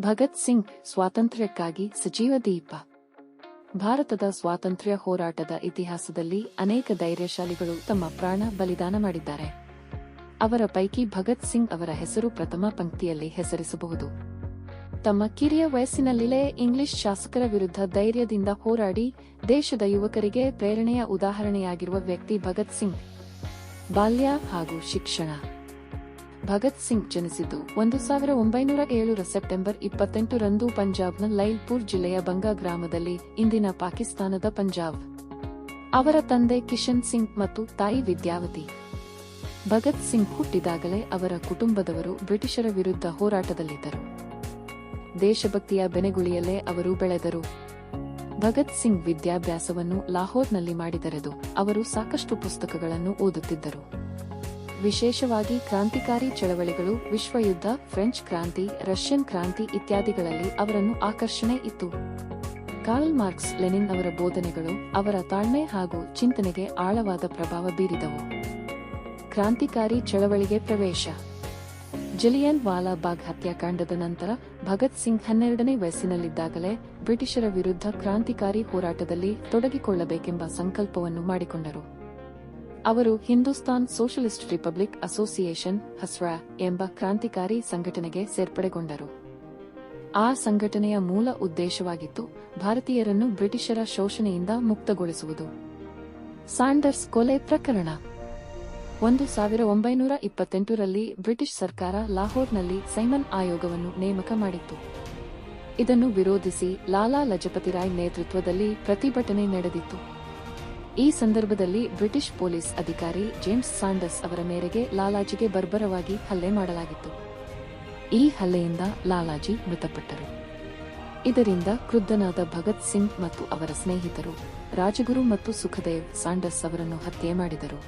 ಭಗತ್ ಸಿಂಗ್ ಸ್ವಾತಂತ್ರ್ಯಕ್ಕಾಗಿ ಸಜೀವ ದೀಪ. ಭಾರತದ ಸ್ವಾತಂತ್ರ್ಯ ಹೋರಾಟದ ಇತಿಹಾಸದಲ್ಲಿ ಅನೇಕ ಧೈರ್ಯಶಾಲಿಗಳು ತಮ್ಮ ಪ್ರಾಣ ಬಲಿದಾನ ಮಾಡಿದ್ದಾರೆ. ಅವರ ಪೈಕಿ ಭಗತ್ ಸಿಂಗ್ ಅವರ ಹೆಸರು ಪ್ರಥಮ ಪಂಕ್ತಿಯಲ್ಲಿ ಹೆಸರಿಸಬಹುದು. ತಮ್ಮ ಕಿರಿಯ ವಯಸ್ಸಿನಲ್ಲಿಲೇ ಇಂಗ್ಲಿಷ್ ಶಾಸಕರ ವಿರುದ್ಧ ಧೈರ್ಯದಿಂದ ಹೋರಾಡಿ ದೇಶದ ಯುವಕರಿಗೆ ಪ್ರೇರಣೆಯ ಉದಾಹರಣೆಯಾಗಿರುವ ವ್ಯಕ್ತಿ ಭಗತ್ ಸಿಂಗ್. ಬಾಲ್ಯ ಹಾಗೂ ಶಿಕ್ಷಣ. ಭಗತ್ ಸಿಂಗ್ ಜನಿಸಿದ್ದು ಒಂದು ಸಾವಿರ ಒಂಬೈನೂರ ಏಳರ ಸೆಪ್ಟೆಂಬರ್ ಇಪ್ಪತ್ತೆಂಟರಂದು ಪಂಜಾಬ್ನ ಲೈಲ್ಪುರ್ ಜಿಲ್ಲೆಯ ಬಂಗಾ ಗ್ರಾಮದಲ್ಲಿ ಇಂದಿನ ಪಾಕಿಸ್ತಾನದ ಪಂಜಾಬ್. ಅವರ ತಂದೆ ಕಿಶನ್ ಸಿಂಗ್ ಮತ್ತು ತಾಯಿ ವಿದ್ಯಾವತಿ. ಭಗತ್ ಸಿಂಗ್ ಹುಟ್ಟಿದಾಗಲೇ ಅವರ ಕುಟುಂಬದವರು ಬ್ರಿಟಿಷರ ವಿರುದ್ಧ ಹೋರಾಟದಲ್ಲಿದ್ದರು. ದೇಶಭಕ್ತಿಯ ಬೆನೆಗುಳಿಯಲ್ಲೇ ಅವರು ಬೆಳೆದರು. ಭಗತ್ ಸಿಂಗ್ ವಿದ್ಯಾಭ್ಯಾಸವನ್ನು ಲಾಹೋರ್ನಲ್ಲಿ ಮಾಡಿದರೆದು ಅವರು ಸಾಕಷ್ಟು ಪುಸ್ತಕಗಳನ್ನು ಓದುತ್ತಿದ್ದರು. ವಿಶೇಷವಾಗಿ ಕ್ರಾಂತಿಕಾರಿ ಚಳವಳಿಗಳು, ವಿಶ್ವಯುದ್ಧ, ಫ್ರೆಂಚ್ ಕ್ರಾಂತಿ, ರಷ್ಯನ್ ಕ್ರಾಂತಿ ಇತ್ಯಾದಿಗಳಲ್ಲಿ ಅವರನ್ನು ಆಕರ್ಷಣೆ ಇತ್ತು. ಕಾರ್ಲ್ ಮಾರ್ಕ್ಸ್ ಲೆನಿನ್ ಅವರ ಬೋಧನೆಗಳು ಅವರ ತಾಳ್ಮೆ ಹಾಗೂ ಚಿಂತನೆಗೆ ಆಳವಾದ ಪ್ರಭಾವ ಬೀರಿದವು. ಕ್ರಾಂತಿಕಾರಿ ಚಳವಳಿಗೆ ಪ್ರವೇಶ. ಜಲಿಯನ್ ವಾಲಾಬಾಗ್ ಹತ್ಯಾಕಾಂಡದ ನಂತರ ಭಗತ್ ಸಿಂಗ್ ಹನ್ನೆರಡನೇ ವಯಸ್ಸಿನಲ್ಲಿದ್ದಾಗಲೇ ಬ್ರಿಟಿಷರ ವಿರುದ್ಧ ಕ್ರಾಂತಿಕಾರಿ ಹೋರಾಟದಲ್ಲಿ ತೊಡಗಿಕೊಳ್ಳಬೇಕೆಂಬ ಸಂಕಲ್ಪವನ್ನು ಮಾಡಿಕೊಂಡರು. ಅವರು ಹಿಂದೂಸ್ತಾನ್ ಸೋಷಲಿಸ್ಟ್ ರಿಪಬ್ಲಿಕ್ ಅಸೋಸಿಯೇಷನ್, ಹಸ್ರಾ ಎಂಬ ಕ್ರಾಂತಿಕಾರಿ ಸಂಘಟನೆಗೆ ಸೇರ್ಪಡೆಗೊಂಡರು. ಆ ಸಂಘಟನೆಯ ಮೂಲ ಉದ್ದೇಶವಾಗಿತ್ತು ಭಾರತೀಯರನ್ನು ಬ್ರಿಟಿಷರ ಶೋಷಣೆಯಿಂದ ಮುಕ್ತಗೊಳಿಸುವುದು. ಸಾಂಡರ್ಸ್ ಕೊಲೆ ಪ್ರಕರಣ. ಒಂದು ಸಾವಿರ ಒಂಬೈನೂರ ಇಪ್ಪತ್ತೆಂಟರಲ್ಲಿ ಬ್ರಿಟಿಷ್ ಸರ್ಕಾರ ಲಾಹೋರ್ನಲ್ಲಿ ಸೈಮನ್ ಆಯೋಗವನ್ನು ನೇಮಕ ಮಾಡಿತ್ತು. ಇದನ್ನು ವಿರೋಧಿಸಿ ಲಾಲಾ ಲಜಪತಿ ರಾಯ್ ನೇತೃತ್ವದಲ್ಲಿ ಪ್ರತಿಭಟನೆ ನಡೆದಿತ್ತು. ಈ ಸಂದರ್ಭದಲ್ಲಿ ಬ್ರಿಟಿಷ್ ಪೊಲೀಸ್ ಅಧಿಕಾರಿ ಜೇಮ್ಸ್ ಸಾಂಡಸ್ ಅವರ ಮೇರೆಗೆ ಲಾಲಾಜಿಗೆ ಬರ್ಬರವಾಗಿ ಹಲ್ಲೆ ಮಾಡಲಾಗಿತ್ತು. ಈ ಹಲ್ಲೆಯಿಂದ ಲಾಲಾಜಿ ಮೃತಪಟ್ಟರು. ಇದರಿಂದ ಕ್ರುದ್ಧನಾದ ಭಗತ್ ಸಿಂಗ್ ಮತ್ತು ಅವರ ಸ್ನೇಹಿತರು ರಾಜಗುರು ಮತ್ತು ಸುಖದೇವ್ ಸಾಂಡಸ್ ಅವರನ್ನು ಹತ್ಯೆ ಮಾಡಿದರು.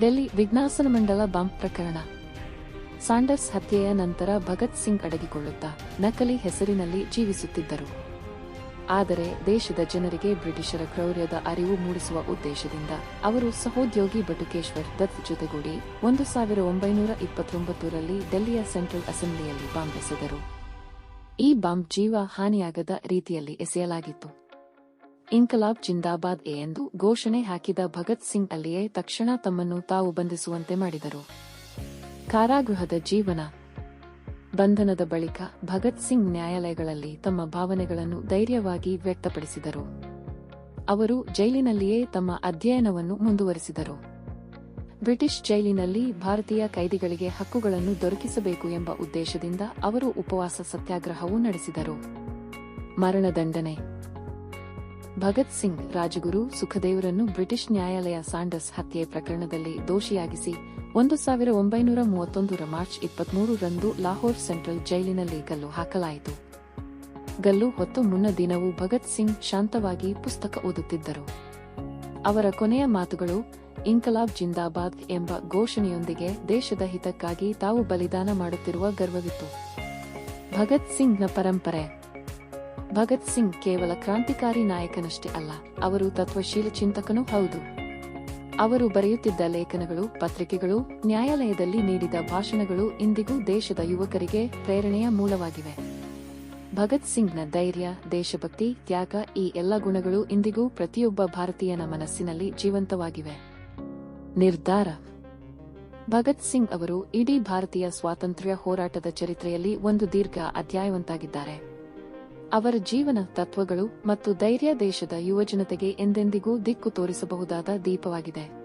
ಡೆಲ್ಲಿ ವಿಜ್ಞಾಸನ ಮಂಡಲ ಬಾಂಬ್ ಪ್ರಕರಣ. ಸಾಂಡರ್ಸ್ ಹತ್ಯೆಯ ನಂತರ ಭಗತ್ ಸಿಂಗ್ ಅಡಗಿಕೊಳ್ಳುತ್ತಾ ನಕಲಿ ಹೆಸರಿನಲ್ಲಿ ಜೀವಿಸುತ್ತಿದ್ದರು. ಆದರೆ ದೇಶದ ಜನರಿಗೆ ಬ್ರಿಟಿಷರ ಕ್ರೌರ್ಯದ ಅರಿವು ಮೂಡಿಸುವ ಉದ್ದೇಶದಿಂದ ಅವರು ಸಹೋದ್ಯೋಗಿ ಬಟುಕೇಶ್ವರ್ ದತ್ ಜೊತೆಗೂಡಿ ಒಂದು ಸಾವಿರ ಒಂಬೈನೂರ ಇಪ್ಪತ್ತೊಂಬತ್ತರಲ್ಲಿ ಡೆಲ್ಲಿಯ ಸೆಂಟ್ರಲ್ ಅಸೆಂಬ್ಲಿಯಲ್ಲಿ ಬಾಂಬ್ ಎಸೆದರು. ಈ ಬಾಂಬ್ ಜೀವ ಹಾನಿಯಾಗದ ರೀತಿಯಲ್ಲಿ ಎಸೆಯಲಾಗಿತ್ತು. ಇನ್ಕಲಾಬ್ ಜಿಂದಾಬಾದ್ ಎ ಎಂದು ಘೋಷಣೆ ಹಾಕಿದ ಭಗತ್ ಸಿಂಗ್ ಅಲ್ಲಿಯೇ ತಕ್ಷಣ ತಮ್ಮನ್ನು ತಾವು ಬಂಧಿಸುವಂತೆ ಮಾಡಿದರು. ಕಾರಾಗೃಹದ ಜೀವನ ಬಂಧನದ ಬಳಿಕ ಭಗತ್ ಸಿಂಗ್ ನ್ಯಾಯಾಲಯಗಳಲ್ಲಿ ತಮ್ಮ ಭಾವನೆಗಳನ್ನು ಧೈರ್ಯವಾಗಿ ವ್ಯಕ್ತಪಡಿಸಿದರು. ಅವರು ಜೈಲಿನಲ್ಲಿಯೇ ತಮ್ಮ ಅಧ್ಯಯನವನ್ನು ಮುಂದುವರೆಸಿದರು. ಬ್ರಿಟಿಷ್ ಜೈಲಿನಲ್ಲಿ ಭಾರತೀಯ ಕೈದಿಗಳಿಗೆ ಹಕ್ಕುಗಳನ್ನು ದೊರಕಿಸಬೇಕು ಎಂಬ ಉದ್ದೇಶದಿಂದ ಅವರು ಉಪವಾಸ ಸತ್ಯಾಗ್ರಹವೂ ನಡೆಸಿದರು. ಮರಣದಂಡನೆ ಭಗತ್ ಸಿಂಗ್ ರಾಜಗುರು ಸುಖದೇವರನ್ನು ಬ್ರಿಟಿಷ್ ನ್ಯಾಯಾಲಯ ಸಾಂಡಸ್ ಹತ್ಯೆ ಪ್ರಕರಣದಲ್ಲಿ ದೋಷಿಯಾಗಿಸಿ, ಒಂದು ಸಾವಿರ ಒಂಬೈನೂರ ಮೂವತ್ತೊಂದರ ಮಾರ್ಚ್ ಇಪ್ಪತ್ಮೂರು ರಂದು ಲಾಹೋರ್ ಸೆಂಟ್ರಲ್ ಜೈಲಿನಲ್ಲಿ ಗಲ್ಲು ಹಾಕಲಾಯಿತು. ಗಲ್ಲು ಹೊತ್ತು ಮುನ್ನ ದಿನವೂ ಭಗತ್ ಸಿಂಗ್ ಶಾಂತವಾಗಿ ಪುಸ್ತಕ ಓದುತ್ತಿದ್ದರು. ಅವರ ಕೊನೆಯ ಮಾತುಗಳು, ಇನ್ಕಲಾಬ್ ಜಿಂದಾಬಾದ್ ಎಂಬ ಘೋಷಣೆಯೊಂದಿಗೆ ದೇಶದ ಹಿತಕ್ಕಾಗಿ ತಾವು ಬಲಿದಾನ ಮಾಡುತ್ತಿರುವ ಗರ್ವವಿತ್ತು. ಭಗತ್ ಸಿಂಗ್ನ ಪರಂಪರೆ ಭಗತ್ ಸಿಂಗ್ ಕೇವಲ ಕ್ರಾಂತಿಕಾರಿ ನಾಯಕನಷ್ಟೇ ಅಲ್ಲ, ಅವರು ತತ್ವಶೀಲ ಚಿಂತಕನೂ ಹೌದು. ಅವರು ಬರೆಯುತ್ತಿದ್ದ ಲೇಖನಗಳು, ಪತ್ರಿಕೆಗಳು, ನ್ಯಾಯಾಲಯದಲ್ಲಿ ನೀಡಿದ ಭಾಷಣಗಳು ಇಂದಿಗೂ ದೇಶದ ಯುವಕರಿಗೆ ಪ್ರೇರಣೆಯ ಮೂಲವಾಗಿವೆ. ಭಗತ್ ಸಿಂಗ್ನ ಧೈರ್ಯ, ದೇಶಭಕ್ತಿ, ತ್ಯಾಗ ಈ ಎಲ್ಲ ಗುಣಗಳು ಇಂದಿಗೂ ಪ್ರತಿಯೊಬ್ಬ ಭಾರತೀಯನ ಮನಸ್ಸಿನಲ್ಲಿ ಜೀವಂತವಾಗಿವೆ. ನಿರ್ಧಾರ. ಭಗತ್ ಸಿಂಗ್ ಅವರು ಇಡೀ ಭಾರತೀಯ ಸ್ವಾತಂತ್ರ್ಯ ಹೋರಾಟದ ಚರಿತ್ರೆಯಲ್ಲಿ ಒಂದು ದೀರ್ಘ ಅಧ್ಯಾಯವಂತಾಗಿದ್ದಾರೆ. ಅವರ ಜೀವನ ತತ್ವಗಳು ಮತ್ತು ಧೈರ್ಯ ದೇಶದ ಯುವಜನತೆಗೆ ಎಂದೆಂದಿಗೂ ದಿಕ್ಕು ತೋರಿಸಬಹುದಾದ ದೀಪವಾಗಿದೆ.